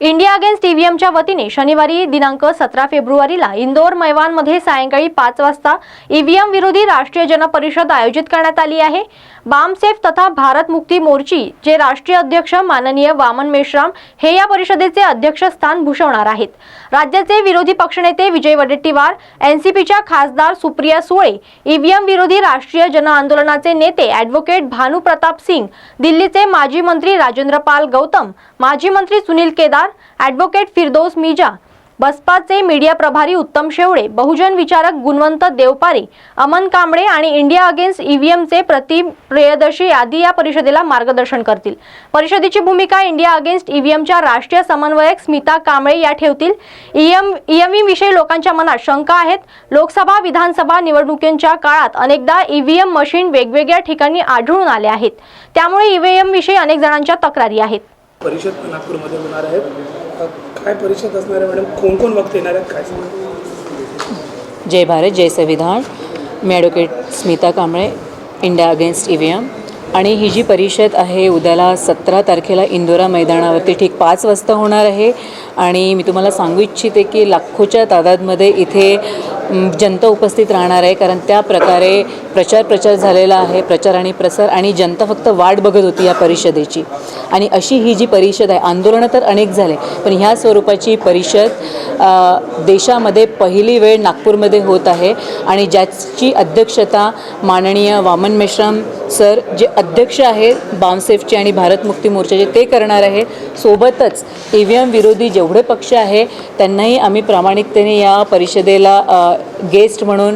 India against ईव्हीएमच्या वतीने शनिवारी दिनांक सतरा फेब्रुवारीला इंदोर मैवानमध्ये सायंकाळी पाच वाजता ईव्हीएम विरोधी राष्ट्रीय जनपरिषद आयोजित करण्यात आली आहे. बामसेफ तथा भारत मुक्ती मोर्ची जे राष्ट्रीय अध्यक्ष माननीय वामन मेश्राम हे या परिषदेचे अध्यक्षस्थान भूषवणार आहेत. राज्याचे विरोधी पक्षनेते विजय वडेट्टीवार एनसीपीच्या खासदार सुप्रिया सुळे ईव्हीएम विरोधी राष्ट्रीय जन आंदोलनाचे नेते ॲडव्होकेट भानू प्रताप सिंग दिल्लीचे माजी मंत्री राजेंद्र पाल गौतम माजी मंत्री सुनील केदार ॲडव्होकेट फिरदौस मिजा बसपाचे मीडिया प्रभारी उत्तम शेवळे बहुजन विचारक गुणवंत देवपारे अमन कांबळे आणि इंडिया अगेन्स्ट ईव्हीएमचे प्रति प्रियदर्शी आदी या परिषदेला मार्गदर्शन करतील. परिषदेची भूमिका इंडिया अगेन्स्ट ईव्हीएमच्या राष्ट्रीय समन्वयक स्मिता कांबळे या ठेवतील. ईएम ईएमई विषयी लोकांच्या मनात शंका आहेत. लोकसभा विधानसभा निवडणुकींच्या काळात अनेकदा ईव्हीएम मशीन वेगवेगळ्या ठिकाणी आढळून आले आहेत. त्यामुळे ईव्हीएम विषयी अनेक जणांच्या तक्रारी आहेत. परिषद नागपूरमध्ये होणार आहे काय परिषद असणार आहे मॅडम? कोण कोण वक्त येणार आहेत? काय सांगा? जय भारत जय संविधान. मी advocate Smita Kamble India against E V M आणि ही जी परिषद आहे उद्याला सतरा तारखेला इंदोरा मैदानावरती ठीक पाच वाजता होणार आहे. आणि मी तुम्हाला सांगू इच्छिते की लाखोच्या तादादमध्ये इथे जनता उपस्थित राहणार आहे. कारण त्या प्रकारे प्रचार प्रचार झालेला आहे. प्रचार आणि प्रसार आणि जनता फक्त वाट बघत होती या परिषदेची. आणि अशी ही जी परिषद आहे आंदोलनं तर अनेक झाले पण ह्या स्वरूपाची परिषद देशामध्ये पहिली वेळ नागपूरमध्ये होत आहे आणि ज्याची अध्यक्षता माननीय वामन मेश्राम सर जे अध्यक्ष आहेत बामसेफचे आणि भारत मुक्ती मोर्चाचे ते करणार आहेत सोबतच ई व्ही एम विरोधी जेवढे पक्ष आहे त्यांनाही आम्ही प्रामाणिकतेने या परिषदेला गेस्ट म्हणून